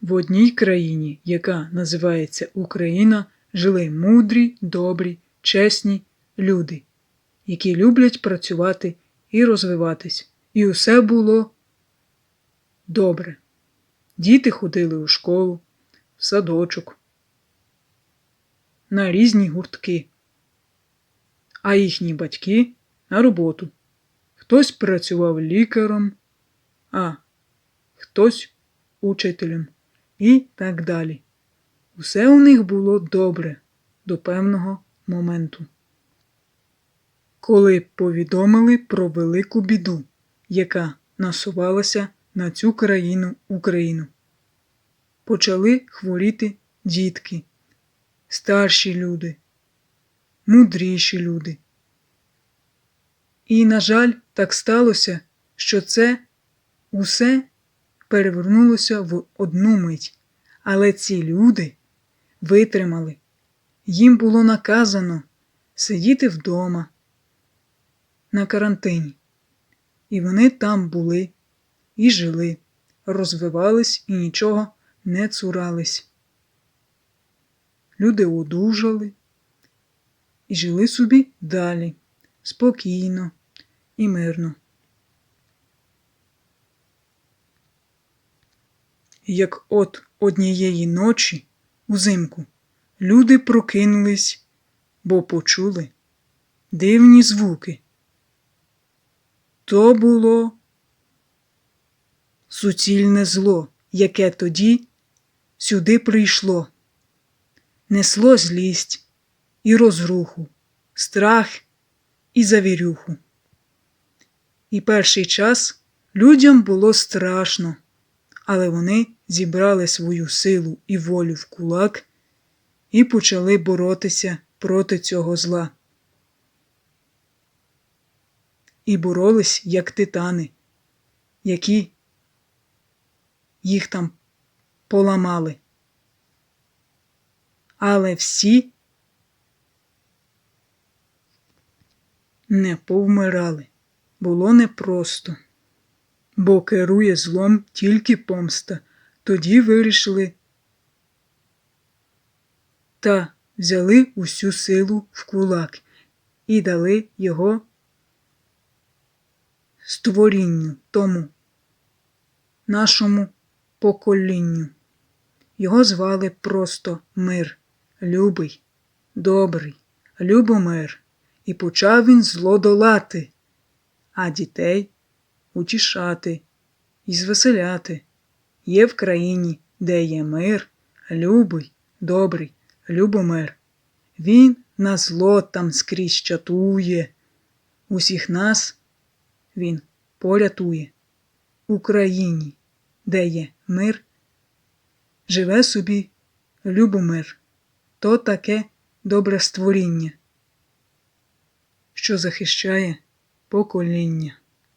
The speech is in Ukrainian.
В одній країні, яка називається Україна, жили мудрі, добрі, чесні люди, які люблять працювати і розвиватись. І усе було добре. Діти ходили у школу, в садочок, на різні гуртки, а їхні батьки на роботу. Хтось працював лікарем, а хтось учителем і так далі. Усе у них було добре до певного моменту. Коли повідомили про велику біду, яка насувалася на цю країну Україну. Почали хворіти дітки, старші люди, мудріші люди. І, на жаль, так сталося, що це усе перевернулося в одну мить. Але ці люди витримали. Їм було наказано сидіти вдома на карантині. І вони там були і жили, розвивались і нічого не цурались. Люди одужали і жили собі далі, спокійно і мирно. Як от однієї ночі узимку люди прокинулись, бо почули дивні звуки. То було суцільне зло, яке тоді сюди прийшло, несло злість і розруху, страх і завірюху. І перший час людям було страшно, але вони зібрали свою силу і волю в кулак і почали боротися проти цього зла. І боролись як титани, які їх там поламали. Але всі не повмирали. Було непросто, бо керує злом тільки помста. Тоді вирішили та взяли усю силу в кулак і дали його створінню тому нашому поколінню. Його звали просто Мир, Любий, Добрий, Любомир, і почав він зло долати, а дітей утішати і звеселяти. Є в країні, де є мир, любий, добрий, Любомир. Він на зло там скрізь чатує, усіх нас він порятує. Україні, де є мир, живе собі Любомир, то таке добре створіння, що захищає покоління.